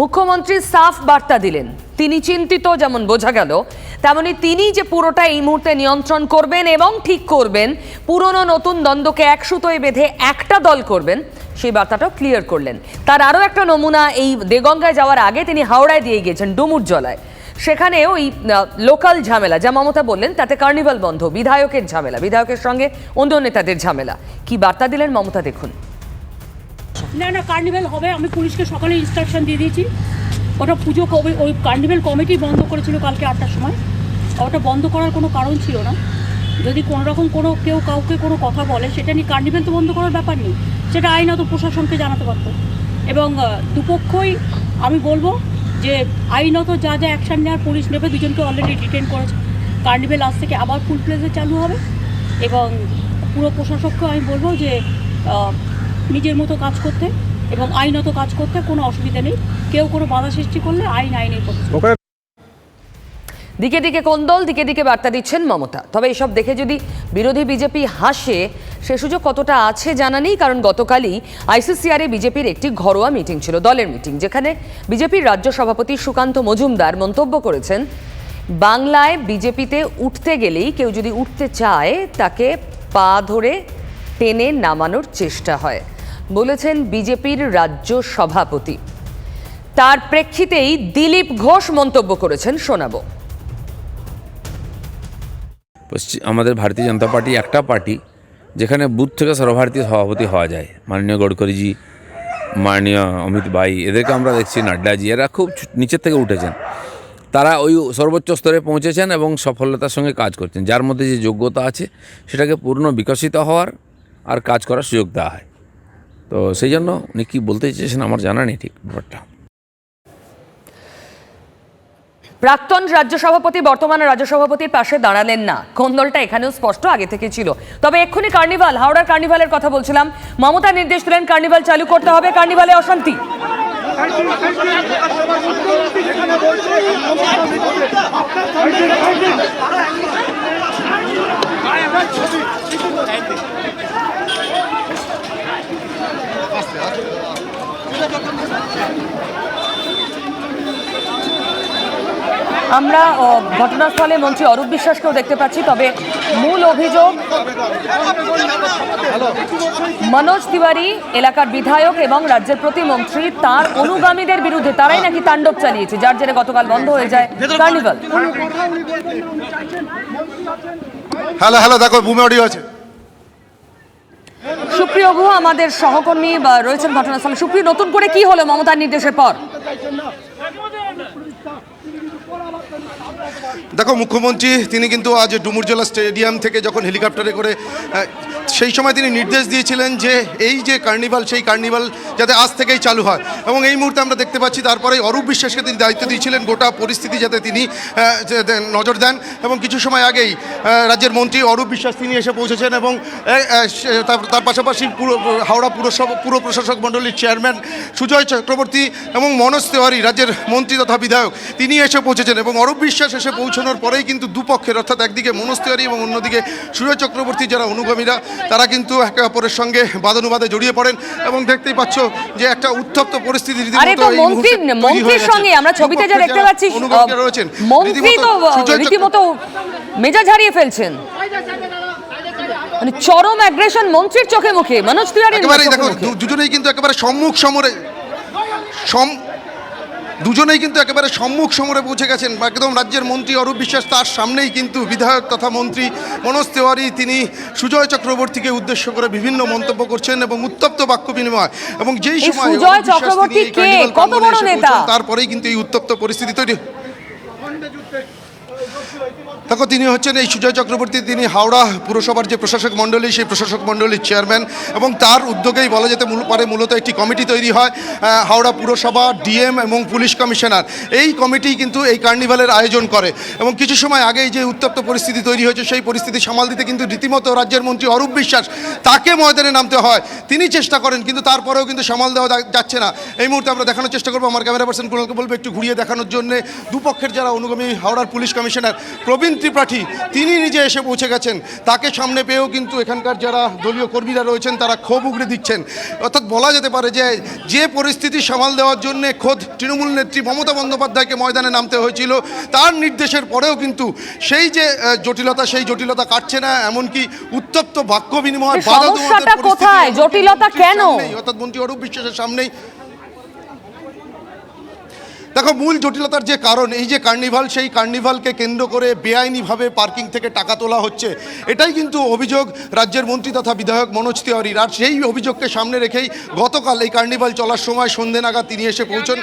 মুখ্যমন্ত্রী সাফ বার্তা দিলেন। তিনি চিন্তিত যেমন বোঝা গেল, তেমনি তিনি যে পুরোটা এই মুহূর্তে নিয়ন্ত্রণ করবেন এবং ঠিক করবেন, পুরনো নতুন দ্বন্দ্বকে এক সুতোয় বেঁধে একটা দল করবেন, সেই বার্তাটাও ক্লিয়ার করলেন। তার আরও একটা নমুনা এই দেগঙ্গায় যাওয়ার আগে তিনি হাওড়ায় দিয়ে গিয়েছেন ডুমুর জলায়। সেখানে ওই লোকাল ঝামেলা, যা মমতা বললেন, তাতে কার্নিভাল বন্ধ, বিধায়কের ঝামেলা, বিধায়কের সঙ্গে অন্য নেতাদের ঝামেলা। কি বার্তা দিলেন মমতা দেখুন। না না কার্নিভেল হবে। আমি পুলিশকে সকালে ইনস্ট্রাকশন দিয়ে দিয়েছি। ওটা পুজো কবে ওই কার্নিভেল কমিটি বন্ধ করেছিল কালকে আটটার সময়। ওটা বন্ধ করার কোনো কারণ ছিল না। যদি কোনো রকম কোনো কেউ কাউকে কোনো কথা বলে, সেটা নিয়ে কার্নিভেল তো বন্ধ করার ব্যাপার নেই। সেটা আইনত প্রশাসনকে জানাতে পারতো। এবং দুপক্ষই আমি বলব যে আইনত যা যা অ্যাকশন নেওয়ার পুলিশ নেবে, দুজনকে অলরেডি ডিটেন করেছে। কার্নিভেল আজ থেকে আবার ফুল প্লেসে চালু হবে। এবং পুরো প্রশাসককে আমি বলব যে নিজের মতো কাজ করতে এবং আইনত কাজ করতে কোনো অসুবিধা নেই। কেউ কোনো বাধা সৃষ্টি করলে আইন আইনের পথে চলবে। দিকে দিকে কোন্দল দিকে দিকে বার্তা দিচ্ছেন মমতা। তবে এসব দেখে যদি বিরোধী বিজেপি হাসে সে সুযোগ কতটা আছে জানা নেই কারণ গতকালই আইসিসিআরে বিজেপির একটি ঘরোয়া মিটিং ছিল দলের মিটিং যেখানে বিজেপির রাজ্য সভাপতি সুকান্ত মজুমদার মন্তব্য করেছেন বাংলায় বিজেপিতে উঠতে গেলেই কেউ যদি উঠতে চায় তাকে পা ধরে টেনে নামানোর চেষ্টা হয়। বলেছেন বিজেপির রাজ্য সভাপতি। তার প্রেক্ষিতেই দিলীপ ঘোষ মন্তব্য করেছেন শোনাবো। আমাদের ভারতীয় জনতা পার্টি একটা পার্টি যেখানে বুথ থেকে সর্বভারতীয় সভাপতি হওয়া যায়। মাননীয় গডকরিজি, মাননীয় অমিত ভাই, এদেরকে আমরা দেখছি, নাড্ডাজি, এরা খুব নিচের থেকে উঠেছেন। তারা ওই সর্বোচ্চ স্তরে পৌঁছেছেন এবং সফলতার সঙ্গে কাজ করছেন। যার মধ্যে যে যোগ্যতা আছে সেটাকে পূর্ণ বিকশিত হওয়ার আর কাজ করার সুযোগ দেওয়া হয়। তো সেই জন্য উনি কী বলতে চেয়েছেন আমার জানা নেই ঠিক ব্যাপারটা। প্রাক্তন রাজ্য সভাপতি, বর্তমান রাজ্য সভাপতির পাশে দাঁড়ালেন না। কোন্দলটা এখানেও স্পষ্ট আগে থেকে ছিল। তবে এক্ষুনি কার্নিভাল, হাওড়ার কার্নিভালের কথা বলছিলাম। মমতা নির্দেশ দিলেন কার্নিভাল চালু করতে হবে, কার্নিভালে অশান্তি। আমরা ঘটনাস্থলে মন্ত্রী অরূপ বিশ্বাসকেও দেখতে পাচ্ছি, তবে মূল অভিযোগ মনোজ তিওয়ারি, এলাকার বিধায়ক এবং রাজ্যের প্রতিমন্ত্রী, তার অনুগামীদের বিরুদ্ধে তারাই নাকি তাণ্ডব চালিয়েছে, যার জেরে গতকাল বন্ধ হয়ে যায় কার্নিভাল। হ্যালো হ্যালো, দেখো, বুমে অডিও আছে। সুপ্রিয় গুহ আমাদের সহকর্মী রয়েছেন ঘটনাস্থলে। সুপ্রিয় নতুন করে কি হলো মমতার নির্দেশের পর? দেখো, মুখ্যমন্ত্রী, তিনি কিন্তু আজ ডুমুরজলা স্টেডিয়াম থেকে যখন হেলিকপ্টারে করে সেই সময় তিনি নির্দেশ দিয়েছিলেন যে এই যে কার্নিভাল, সেই কার্নিভাল যাতে আজ থেকেই চালু হয়। এবং এই মুহূর্তে আমরা দেখতে পাচ্ছি তারপরে অরূপ বিশ্বাসকে তিনি দায়িত্ব দিয়েছিলেন, গোটা পরিস্থিতি যাতে তিনি নজর দেন। এবং কিছু সময় আগেই রাজ্যের মন্ত্রী অরূপ বিশ্বাস তিনি এসে পৌঁছেছেন এবং তার- পাশাপাশি হাওড়া পুরসভা, পুর প্রশাসক মণ্ডলীর চেয়ারম্যান সুজয় চক্রবর্তী এবং মনোজ তেওয়ারি, রাজ্যের মন্ত্রী তথা বিধায়ক তিনি এসে পৌঁছেছেন এবং অরূপ বিশ্বাস এসে পৌঁছানোর পরেই কিন্তু দুপক্ষের অর্থাৎ একদিকে মনোজ তেওয়ারি এবং অন্যদিকে সুজয় চক্রবর্তী যারা অনুগামীরা তারা কিন্তু একে অপরের সঙ্গে বাদানুবাদে জড়িয়ে পড়েন এবং দেখতেই পাচ্ছ যে একটা উত্তপ্ত পরিস্থিতি রীতিমতো আরে তো এই মন্ত্রী মুহূর্তে তৈরি মন্ত্রীর সঙ্গে আমরা ছবিতে যা দেখতে পাচ্ছি রয়েছেন মন্ত্রী তো রীতিমতো সুজয় চক্র- রীতিমতো মেজাজ হারিয়ে ফেলছেন। মানে চরম অ্যাগ্রেশন মন্ত্রীর চোখে মুখে মনোজ দুজনেই কিন্তু একেবারে সম্মুখ সমরে সম দুজনেই কিন্তু একেবারে সম্মুখ সমরে পৌঁছে গেছেন। একদম রাজ্যের মন্ত্রী অরূপ বিশ্বাস তার সামনেই কিন্তু বিধায়ক তথা মন্ত্রী মনোজ তেওয়ারি তিনি সুজয় চক্রবর্তীকে উদ্দেশ্য করে বিভিন্ন মন্তব্য করছেন এবং উত্তপ্ত বাক্য বিনিময়। এবং যেই সময় তারপরেই কিন্তু এই উত্তপ্ত পরিস্থিতি তৈরি দেখো, তিনি হচ্ছেন এই সুজয় চক্রবর্তী, তিনি হাওড়া পুরসভার যে প্রশাসক মণ্ডলী, সেই প্রশাসক মণ্ডলীর চেয়ারম্যান এবং তার উদ্যোগেই বলা যেতে পারে মূলত একটি কমিটি তৈরি হয় হাওড়া পুরসভা, ডিএম এবং পুলিশ কমিশনার। এই কমিটি কিন্তু এই কার্নিভালের আয়োজন করে এবং কিছু সময় আগেই যে উত্তপ্ত পরিস্থিতি তৈরি হয়েছে, সেই পরিস্থিতি সামাল দিতে কিন্তু রীতিমতো রাজ্যের মন্ত্রী অরূপ বিশ্বাস তাকে ময়দানে নামতে হয়। তিনি চেষ্টা করেন, কিন্তু তারপরেও কিন্তু সামাল দেওয়া যাচ্ছে না। এই মুহূর্তে আমরা দেখানোর চেষ্টা করব, আমার ক্যামেরা পার্সন কুণালকে বলব একটু ঘুরিয়ে দেখানোর জন্য। দুপক্ষের যারা অনুগামী হাওড়ার পুলিশ কমিশনার, প্রবীণ প্রার্থী তিনি নিজে এসে পৌঁছে গেছেন তাকে সামনে পেয়েও কিন্তু এখানকার যারা দলীয় কর্মীরা রয়েছেন তারা ক্ষোভ উগড়ে দিচ্ছেন অর্থাৎ বলা যেতে পারে যে যে পরিস্থিতি সামাল দেওয়ার জন্য খোদ তৃণমূল নেত্রী মমতা বন্দ্যোপাধ্যায়কে ময়দানে নামতে হয়েছিল তার নির্দেশের পরেও কিন্তু সেই যে জটিলতা সেই জটিলতা কাটছে না এমনকি উত্তপ্ত বাক্য বিনিময় সমস্যাটা কোথায়? জটিলতা কেন? অর্থাৎ মন্ত্রী অরূপ বিশ্বাসের সামনেই দেখো, মূল জটিলতার যে কারণ, এই যে কার্নিভাল, সেই কার্নিভালকে কেন্দ্র করে বেআইনিভাবে পার্কিং থেকে টাকা তোলা হচ্ছে, এটাই কিন্তু অভিযোগ রাজ্যের মন্ত্রী তথা বিধায়ক মনোজ তিওয়ারির আর সেই অভিযোগকে সামনে রেখেই গতকাল এই কার্নিভাল চলার সময় সন্ধে নাগাদ তিনি এসে পৌঁছন।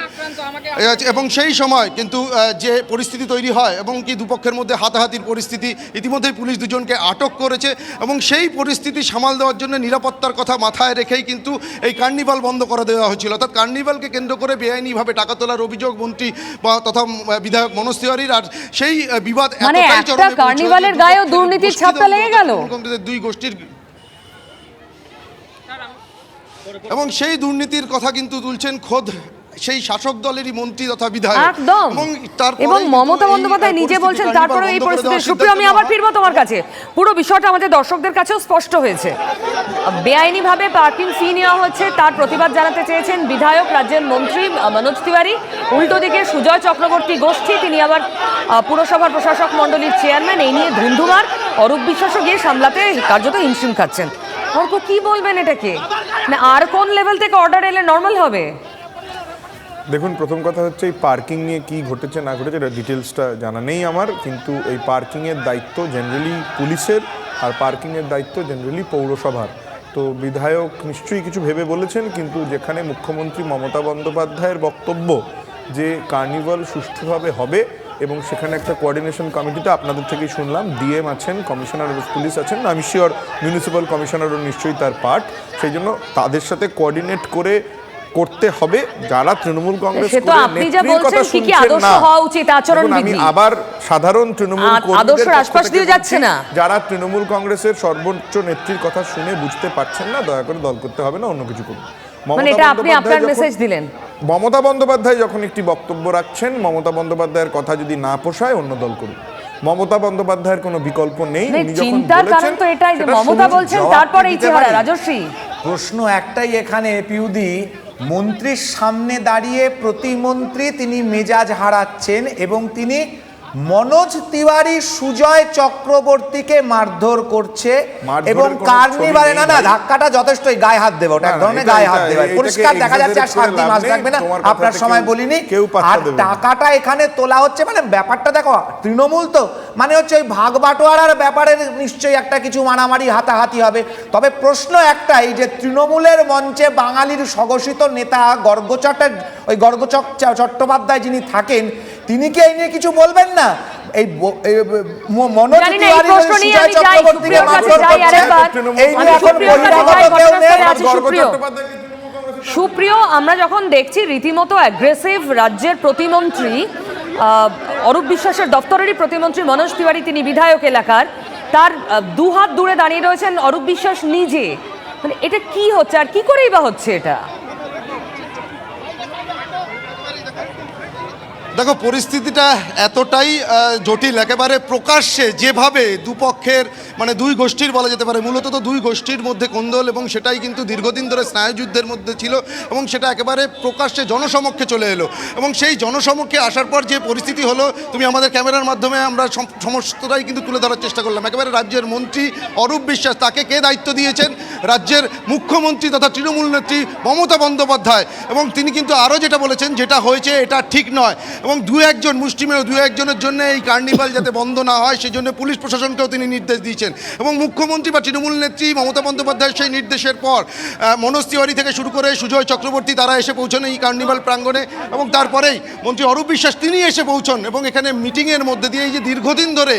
এবং সেই সময় কিন্তু যে পরিস্থিতি তৈরি হয় এবং কি দুপক্ষের মধ্যে হাতাহাতির পরিস্থিতি, ইতিমধ্যেই পুলিশ দুজনকে আটক করেছে এবং সেই পরিস্থিতি সামাল দেওয়ার জন্য নিরাপত্তার কথা মাথায় রেখেই কিন্তু এই কার্নিভাল বন্ধ করে দেওয়া হয়েছিল। অর্থাৎ কার্নিভালকে কেন্দ্র করে বেআইনিভাবে টাকা তোলার অভিযোগ মন্ত্রী বা তথা বিধায়ক মনোজ তিওয়ারির আর সেই বিবাদ মানে একটা কার্নিভালের গায়েও দুর্নীতির ছাপটা লেগে গেল? দুই গোষ্ঠীর এবং সেই দুর্নীতির কথা কিন্তু তুলছেন খোদ সেই শাসক দলেরই মন্ত্রী তথা বিধায়ক। একদম। এবং মমতা বন্দ্যোপাধ্যায় নিজে বলছেন তারপরে এই পরিস্থিতি সুপ্রিয় আমি আবার ফিরবো তোমার কাছে। পুরো বিষয়টা আমাদের দর্শকদের কাছেও স্পষ্ট হয়েছে। বেআইনিভাবে পার্কিং ফি নেওয়া হচ্ছে তার প্রতিবাদ জানাতে চেয়েছেন বিধায়ক রাজ্যের মন্ত্রী মনোজ তিওয়ারি। উল্টো দিকে সুজয় চক্রবর্তী গোষ্ঠী তিনি আবার পুরসভার প্রশাসক মণ্ডলীর চেয়ারম্যান এই নিয়ে ধুন্ধুমার। অরূপ বিশ্বাসও গিয়ে সামলাতে কার্যত হিমশিম খাচ্ছেন। অর্ক কি বলবেন এটাকে? না আর কোন লেভেল থেকে অর্ডার এলে নর্মাল হবে? দেখুন, প্রথম কথা হচ্ছে এই পার্কিং নিয়ে কি ঘটেছে, না ঘটেছে, এটা ডিটেলসটা জানা নেই আমার। কিন্তু এই পার্কিংয়ের দায়িত্ব জেনারেলি পুলিশের আর পার্কিংয়ের দায়িত্ব জেনারেলি পৌরসভার। তো বিধায়ক নিশ্চয়ই কিছু ভেবে বলেছেন, কিন্তু যেখানে মুখ্যমন্ত্রী মমতা বন্দ্যোপাধ্যায়ের বক্তব্য যে কার্নিভাল সুষ্ঠুভাবে হবে এবং সেখানে একটা কোঅর্ডিনেশন কমিটিতে আপনাদের থেকেই শুনলাম ডিএম আছেন কমিশনার পুলিশ আছেন, আমি শিওর মিউনিসিপ্যাল কমিশনারও নিশ্চয়ই তার পার্ট সেই জন্য তাদের সাথে কোঅর্ডিনেট করে করতে হবে। যারা তৃণমূল কংগ্রেস সে তো আপনি যা বলছেন কি কি আদর্শ হওয়া উচিত, আচরণ দেখুন, আমি আবার সাধারণ তৃণমূল আ- কর্মীদের আদর্শের পক্ষ আশপাশ দিয়ে যাচ্ছে না। যারা তৃণমূল কংগ্রেসের সর্বোচ্চ নেত্রীর কথা শুনে বুঝতে পারছেন না দয়া করে দল করতে হবে না অন্য কিছু করুন। মানে মমতা এটা আপনি বন্দ্যোপাধ্যায় আপনার যখন- মেসেজ দিলেন। মমতা বন্দ্যোপাধ্যায় যখন একটি বক্তব্য রাখছেন মমতা বন্দ্যোপাধ্যায়ের কথা যদি না পোষায় অন্য দল করুন। মমতা বন্দ্যোপাধ্যায়ের কোনো বিকল্প নেই মানে চিন্তার কারণ তো এটাই যে মমতা বলছেন জবাব তারপর কি এই চেহারা রাজশ্রী প্রশ্ন একটাই এখানে পিউদি মন্ত্রীর সামনে দাঁড়িয়ে প্রতিমন্ত্রী তিনি মেজাজ হারাচ্ছেন এবং তিনি মনোজ তিওয়ারি সুজয় চক্রবর্তীকে মারধর করছে এবং কার্নিভালে না না ধাক্কাটা যথেষ্টই গায়ে হাত দেবে ওটা এক ধরনের গায়ে হাত দেবে। পরিষ্কার দেখা যাচ্ছে আর সাত দিন মাস লাগবে না আপনার সময় বলিনি। আর টাকাটা এখানে তোলা হচ্ছে মানে ব্যাপারটা দেখো তৃণমূল তো মানে হচ্ছে ওই ভাগ বাটোয়ারার ব্যাপারে নিশ্চয়ই একটা কিছু মারামারি হাতাহাতি হবে। তবে প্রশ্ন একটাই যে তৃণমূলের মঞ্চে বাঙালির স্বঘোষিত নেতা গর্গচটের ওই গর্গচক চট্টোপাধ্যায় যিনি থাকেন তিনি কি এই নিয়ে কিছু বলবেন না? এই মনোজ তিওয়ারি প্রশ্ন এবং নিয়ে সুজয় চক্রবর্তীকে মারধর যাই এই নিয়ে এখন বহিরাগত কেউ নেই। ঘটনাস্থলে আছে গর্গ সুপ্রিয়। আমরা যখন দেখছি রীতিমতো অ্যাগ্রেসিভ রাজ্যের প্রতিমন্ত্রী আহ, অরূপ বিশ্বাসের দপ্তরেরই প্রতিমন্ত্রী মনোজ তিওয়ারি তিনি বিধায়ক এলাকার তার আহ, দু হাত দূরে দাঁড়িয়ে রয়েছেন অরূপ বিশ্বাস নিজে। মানে এটা কি হচ্ছে আর কি করেই বা হচ্ছে এটা? দেখো, পরিস্থিতিটা এতটাই জটিল, একেবারে প্রকাশ্যে যেভাবে দুপক্ষের মানে দুই গোষ্ঠীর বলা যেতে পারে, মূলত তো দুই গোষ্ঠীর মধ্যে কোন্দল এবং সেটাই কিন্তু দীর্ঘদিন ধরে স্নায়ুযুদ্ধের মধ্যে ছিল এবং সেটা একেবারে প্রকাশ্যে জনসমক্ষে চলে এলো। এবং সেই জনসমক্ষে আসার পর যে পরিস্থিতি হলো, তুমি আমাদের ক্যামেরার মাধ্যমে আমরা সমস্তটাই কিন্তু তুলে ধরার চেষ্টা করলাম। একেবারে রাজ্যের মন্ত্রী অরূপ বিশ্বাস, তাকে কে দায়িত্ব দিয়েছেন? রাজ্যের মুখ্যমন্ত্রী তথা তৃণমূল নেত্রী মমতা বন্দ্যোপাধ্যায়। এবং তিনি কিন্তু আরও যেটা বলেছেন, যেটা হয়েছে এটা ঠিক নয়। এবং দু একজন মুষ্টিমেয় দু একজনের জন্য এই কার্নিভাল যাতে বন্ধ না হয় সেই জন্য পুলিশ প্রশাসনকেও তিনি নির্দেশ দিয়েছেন। এবং মুখ্যমন্ত্রী বা তৃণমূল নেত্রী মমতা বন্দ্যোপাধ্যায়ের সেই নির্দেশের পর মনোজ তিওয়ারি থেকে শুরু করে সুজয় চক্রবর্তী তারা এসে পৌঁছন এই কার্নিভাল প্রাঙ্গণে। এবং তারপরেই মন্ত্রী অরূপ বিশ্বাস তিনি এসে পৌঁছন এবং এখানে মিটিংয়ের মধ্যে দিয়ে এই যে দীর্ঘদিন ধরে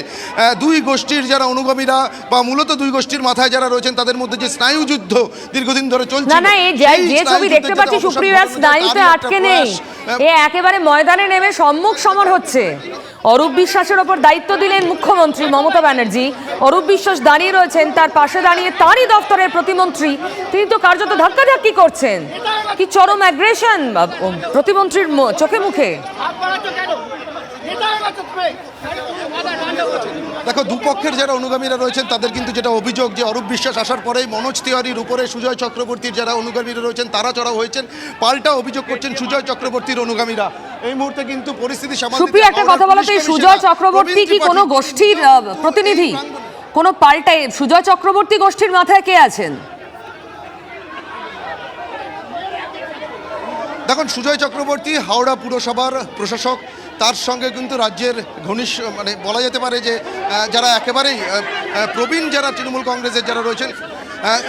দুই গোষ্ঠীর যারা অনুগামীরা বা মূলত দুই গোষ্ঠীর মাথায় যারা রয়েছেন তাদের মধ্যে যে স্নায়ুযুদ্ধ দীর্ঘদিন ধরে চলছে না না এই যে যে ছবি দেখতে পাচ্ছি সুপ্রিয়া স্নায়ুতে আটকে নেই। এ একেবারে ময়দানে নেমে সম্মুখ সমর হচ্ছে। অরূপ বিশ্বাসের ওপর দায়িত্ব দিলেন মুখ্যমন্ত্রী মমতা ব্যানার্জি। অরূপ বিশ্বাস দাঁড়িয়ে রয়েছেন, তার পাশে দাঁড়িয়ে তারই দপ্তরের প্রতিমন্ত্রী। তিনি তো কার্যত ধাক্কাধাক্কি করছেন। কি চরম অ্যাগ্রেশন প্রতিমন্ত্রীর চোখে মুখে? দেখো দুপক্ষের যারা অনুগামীরা রয়েছেন তাদের কিন্তু যেটা অভিযোগ যে অরূপ বিশ্বাস আসার পরেই মনোজ তিওয়ারির উপরে সুজয় চক্রবর্তীর যারা অনুগামীরা রয়েছেন তারা চড়াও হয়েছেন। পাল্টা অভিযোগ করছেন সুজয় চক্রবর্তীর অনুগামীরা। এই মুহূর্তে কিন্তু পরিস্থিতি একটা কথা বলো তো সুজয় চক্রবর্তী কি কোনো গোষ্ঠীর প্রতিনিধি? কোনো পাল্টায় সুজয় চক্রবর্তী গোষ্ঠীর মাথায় কে আছেন? দেখুন সুজয় চক্রবর্তী হাওড়া পুরসভার প্রশাসক তার সঙ্গে কিন্তু রাজ্যের ঘনিষ্ঠ মানে বলা যেতে পারে যে যারা একেবারেই প্রবীণ যারা তৃণমূল কংগ্রেসের যারা রয়েছেন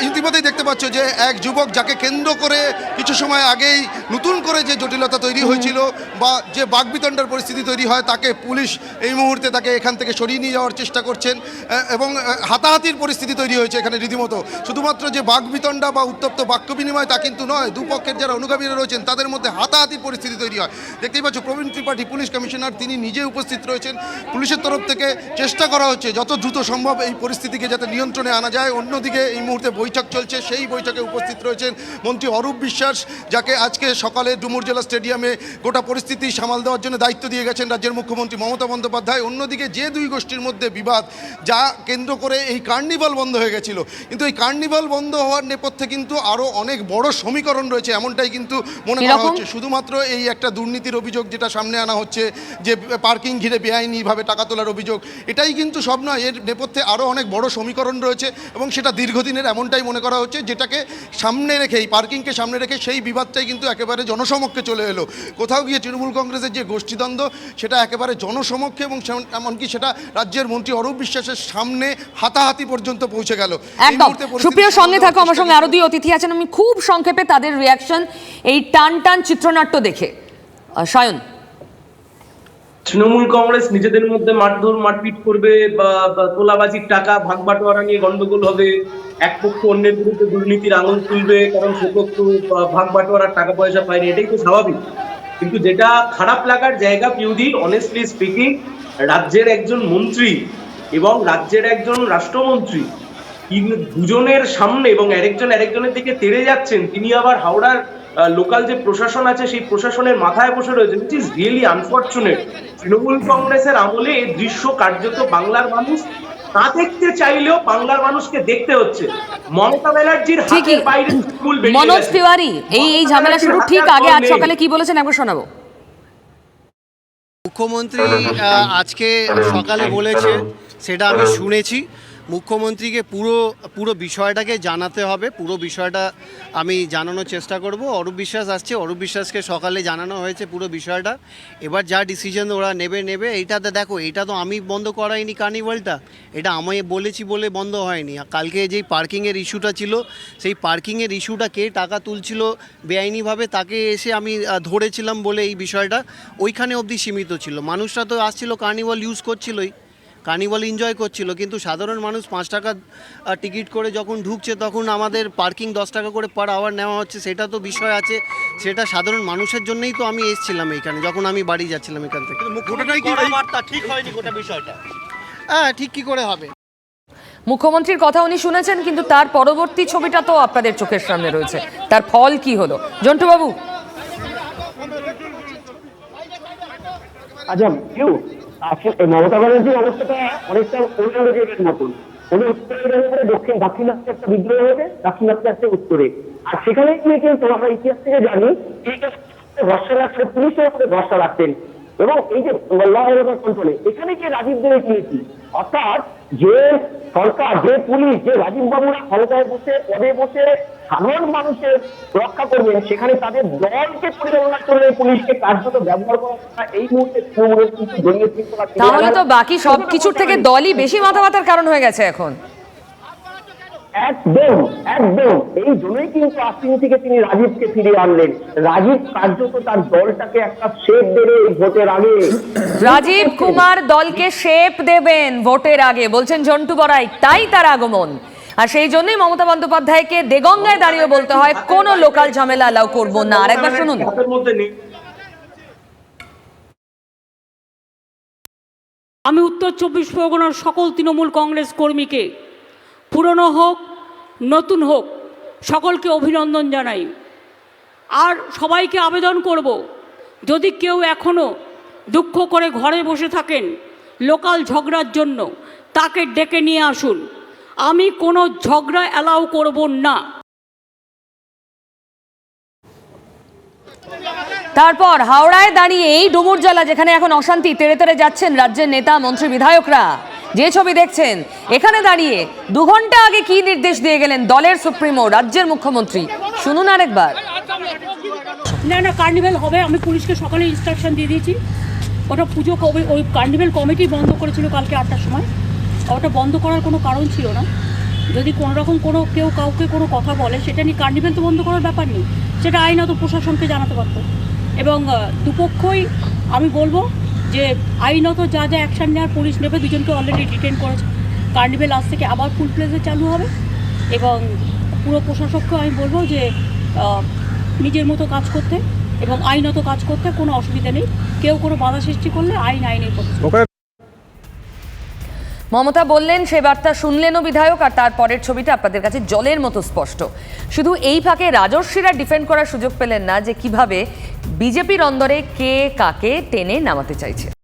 ইতিমধ্যেই দেখতে পাচ্ছ যে এক যুবক যাকে কেন্দ্র করে কিছু সময় আগেই নতুন করে যে জটিলতা তৈরি হয়েছিল বা যে বাগবিতণ্ডার পরিস্থিতি তৈরি হয় তাকে পুলিশ এই মুহূর্তে তাকে এখান থেকে সরিয়ে নিয়ে যাওয়ার চেষ্টা করছেন এবং হাতাহাতির পরিস্থিতি তৈরি হয়েছে এখানে রীতিমতো। শুধুমাত্র যে বাগবিতণ্ডা বা উত্তপ্ত বাক্য বিনিময় তা কিন্তু নয় দুপক্ষের যারা অনুগামীরা রয়েছেন তাদের মধ্যে হাতাহাতির পরিস্থিতি তৈরি হয়। দেখতেই পাচ্ছ প্রবীণ ত্রিপাঠী পুলিশ কমিশনার তিনি নিজে উপস্থিত রয়েছেন। পুলিশের তরফ থেকে চেষ্টা করা হচ্ছে যত দ্রুত সম্ভব এই পরিস্থিতিকে যাতে নিয়ন্ত্রণে আনা যায়। অন্যদিকে এই মুহূর্তে বৈঠক চলছে সেই বৈঠকে উপস্থিত রয়েছেন মন্ত্রী অরূপ বিশ্বাস যাকে আজকে সকালে ডুমুর জেলা স্টেডিয়ামে গোটা পরিস্থিতি সামাল দেওয়ার জন্য দায়িত্ব দিয়ে গেছেন রাজ্যের মুখ্যমন্ত্রী মমতা বন্দ্যোপাধ্যায়। অন্যদিকে যে দুই গোষ্ঠীর মধ্যে বিবাদ যা কেন্দ্র করে এই কার্নিভাল বন্ধ হয়ে গেছিল। কিন্তু এই কার্নিভাল বন্ধ হওয়ার নেপথ্যে কিন্তু আরও অনেক বড় সমীকরণ রয়েছে এমনটাই কিন্তু মনে করা হচ্ছে। শুধুমাত্র এই একটা দুর্নীতির অভিযোগ যেটা সামনে আনা হচ্ছে যে পার্কিং ঘিরে বেআইনিভাবে টাকা তোলার অভিযোগ এটাই কিন্তু সব নয়। এর নেপথ্যে আরও অনেক বড় সমীকরণ রয়েছে এবং সেটা দীর্ঘদিনের এমনটাই মনে করা হচ্ছে যেটাকে সামনে রেখে এই পার্কিংকে সামনে রেখে সেই বিবাদটাই কিন্তু একেবারে জনসমক্ষে চলে এলো। কোথাও গিয়ে তৃণমূল কংগ্রেসের যে গোষ্ঠীদ্বন্দ্ব সেটা একেবারে জনসমক্ষে এবং এমনকি সেটা রাজ্যের মন্ত্রী অরূপ বিশ্বাসের সামনে হাতাহাতি পর্যন্ত পৌঁছে গেল। একদম। সুপ্রিয় সঙ্গে থাকো আমার সঙ্গে। আরও দুই অতিথি আছেন। আমি খুব সংক্ষেপে তাদের রিয়াকশন এই টান টান চিত্রনাট্য দেখে। সায়ন। তৃণমূল কংগ্রেস নিজেদের মধ্যে মারধর, মারপিট করবে বা তোলাবাজির টাকা ভাগ বাটোয়ারা নিয়ে গন্ডগোল হবে, এক পক্ষ অন্যের বিরুদ্ধে দুর্নীতির আঙুল তুলবে, কারণ সে পক্ষ ভাগ বাটোয়ারার টাকা পয়সা পায়নি, এটাই তো স্বাভাবিক। কিন্তু যেটা খারাপ লাগার জায়গা পিউদি অনেস্টলি স্পিকিং রাজ্যের একজন মন্ত্রী এবং রাজ্যের একজন রাষ্ট্রমন্ত্রী দুজনের সামনে এবং আরেকজন আরেকজনের দিকে তেড়ে যাচ্ছেন, তিনি আবার হাওড়ার লোকাল যে প্রশাসন আছে সেই প্রশাসনের মাথায় বসে রয়েছে which is really unfortunate Trinamool কংগ্রেসের আমলে এই দৃশ্য কার্যত বাংলার মানুষ না দেখতে চাইলেও বাংলার মানুষকে দেখতে হচ্ছে। মমতা ব্যানার্জির ঠিকই। হাতের বাইরে তৃণমূল মনোজ তিওয়ারি এই এই ঝামেলা শুরু ঠিক আগে আজ সকালে কি বলেছেন একবার শোনাবো। মুখ্যমন্ত্রী আহ, আজকে সকালে বলেছে সেটা আমি শুনেছি। মুখ্যমন্ত্রীকে পুরো পুরো বিষয়টাকে জানাতে হবে। পুরো বিষয়টা আমি জানানোর চেষ্টা করব। অরূপ বিশ্বাস আসছে। অরূপ বিশ্বাসকে সকালে জানানো হয়েছে পুরো বিষয়টা। এবার যা ডিসিশন ওরা নেবে নেবে, এইটাতে দেখো এটা তো আমি বন্ধ করাইনি কার্নিভালটা এটা আমি বলেছি বলে বন্ধ হয়নি। কালকে যেই পার্কিংয়ের ইস্যুটা ছিল, সেই পার্কিংয়ের ইস্যুটা কে টাকা তুলছিল বেআইনিভাবে, তাকে এসে আমি ধরেছিলাম বলে এই বিষয়টা। ওইখানে অবধি সীমিত ছিল। মানুষরা তো আসছিল কার্নিভাল ইউজ করছিলই। কার্নিভাল এনজয় করছিল কিন্তু সাধারণ মানুষ পাঁচ টাকা টিকিট করে যখন ঢুকছে তখন আমাদের পার্কিং দশ টাকা করে পার আওয়ার নেওয়া হচ্ছে সেটা তো বিষয় আছে সেটা সাধারণ মানুষের জন্যই তো আমি এসেছিলাম এখানে যখন আমি বাড়ি যাচ্ছিলাম এখান থেকে। বিষয়টা। হ্যাঁ ঠিক কি করে হবে? মুখ্যমন্ত্রীর কথা উনি শুনেছেন কিন্তু তার পরবর্তী ছবিটা তো আপনাদের চোখের সামনে রয়েছে। তার ফল কি হলো? জন্টু বাবু আচ্ছা কেউ? মমতা ব্যানার্জির অবস্থাটা অনেকটা অন্যদিকের মতন। উনি উত্তরের উপরে, দক্ষিণ দাক্ষিণাত্যে একটা বিদ্রোহ হবে দাক্ষিণাত্যে একটা উত্তরে। আর সেখানে গিয়ে কিন্তু আমরা ইতিহাস থেকে জানি ভরসা রাখতে পুলিশের উপরে ভরসা রাখতেন এবং এই যে ল কন্ট্রোলে, এখানে গিয়ে রাজীব দেবে কিনেছি অর্থাৎ যে সরকার, যে পুলিশ, যে রাজীব বাবুরা ক্ষমতায় বসে, পদে বসে সাধারণ মানুষের রক্ষা করবেন, সেখানে তাদের দলকে পরিচালনা করলে পুলিশকে কার্যত ব্যবহার করা এই মুহূর্তে তাহলে তো বাকি সব কিছুর থেকে দলই বেশি মাথা ব্যথার কারণ হয়ে গেছে এখন। একদম একদম। এই জন্যই কিন্তু আশ্বিন থেকে তিনি রাজীবকে ফিরিয়ে আনলেন। রাজীব কার্যত তার দলটাকে একটা শেপ দেবে এই ভোটের আগে। রাজীব কুমার দলকে শেপ দেবেন ভোটের আগে বলছেন জন্টু বড়াই তাই তার আগমন। আর সেই জন্যই মমতা বন্দ্যোপাধ্যায়কে দেগঙ্গায় দাঁড়িয়ে বলতে হয় কোনো লোকাল ঝামেলা অ্যালাউ করব না। আর একবার শুনুন। আমি উত্তর চব্বিশ পরগনার সকল তৃণমূল কংগ্রেস কর্মীকে পুরনো হোক, নতুন হোক, সকলকে অভিনন্দন জানাই। আর সবাইকে আবেদন করব, যদি কেউ এখনও দুঃখ করে ঘরে বসে থাকেন লোকাল ঝগড়ার জন্য, তাকে ডেকে নিয়ে আসুন। আমি কোনো ঝগড়া অ্যালাউ করব না। তারপর হাওড়ায় দাঁড়িয়ে এই ডুমুর জলা যেখানে এখন অশান্তি, তেড়ে তেড়ে যাচ্ছেন রাজ্যের নেতা, মন্ত্রী, বিধায়করা। যে ছবি দেখছেন, এখানে দাঁড়িয়ে দু ঘণ্টা আগে কি নির্দেশ দিয়ে গেলেন দলের সুপ্রিমো, রাজ্যের মুখ্যমন্ত্রী? শুনুন আরেকবার। না না কার্নিভেল হবে। আমি পুলিশকে সকালে ইনস্ট্রাকশন দিয়ে দিয়েছি। ওটা পুজো কবে ওই কার্নিভেল কমিটি বন্ধ করেছিল কালকে আটটার সময়। ওটা বন্ধ করার কোনো কারণ ছিল না। যদি কোনো রকম কোনো কেউ কাউকে কোনো কথা বলে, সেটা নিয়ে কার্নিভেল তো বন্ধ করার ব্যাপার নেই। সেটা আইনত প্রশাসনকে জানাতে পারতো। এবং দুপক্ষই আমি বলব যে আইনত যা যা অ্যাকশান নেওয়ার পুলিশ নেবে, দুজনকে অলরেডি ডিটেন করেছে। কার্নিভেল আজ থেকে আবার ফুল প্লেসে চালু হবে। এবং পুরো প্রশাসককে আমি বলব যে নিজের মতো কাজ করতে এবং আইনত কাজ করতে কোনো অসুবিধা নেই। কেউ কোনো বাধা সৃষ্টি করলে আইন আইনের চলবে। মমতা বললেন, সে বার্তা শুনলেনও বিধায়ক, আর তারপরের ছবিটা আপনাদের কাছে জলের মতো স্পষ্ট। শুধু এই ফাঁকে রাজস্বীরা ডিফেন্ড করার সুযোগ পেলেন না যে কীভাবে বিজেপির অন্দরে কে কাকে টেনে নামাতে চাইছে।